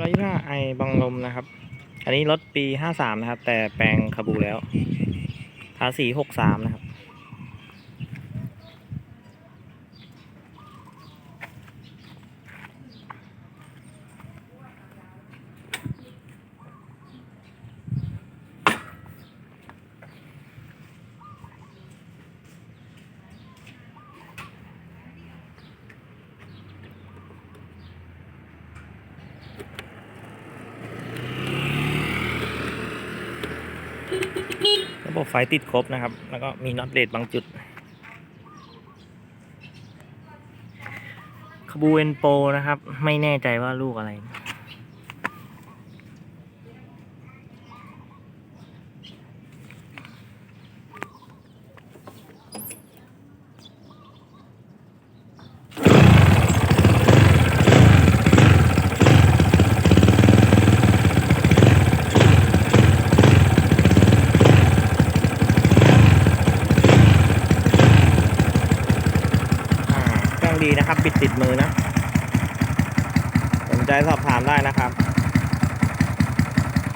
ร้อยยี่ห้าไอบังลมนะครับ อันนี้รถปีห้าสามนะครับ แต่แปลงคาบูแล้วทาสีหกสามนะครับ ระบบไฟติดครบนะครับ แล้วก็มีน็อตเลดบางจุดคาบูเอนโปนะครับ ไม่แน่ใจว่าลูกอะไร ดีนะครับ ปิดติดมือนะ สนใจสอบถามได้นะครับ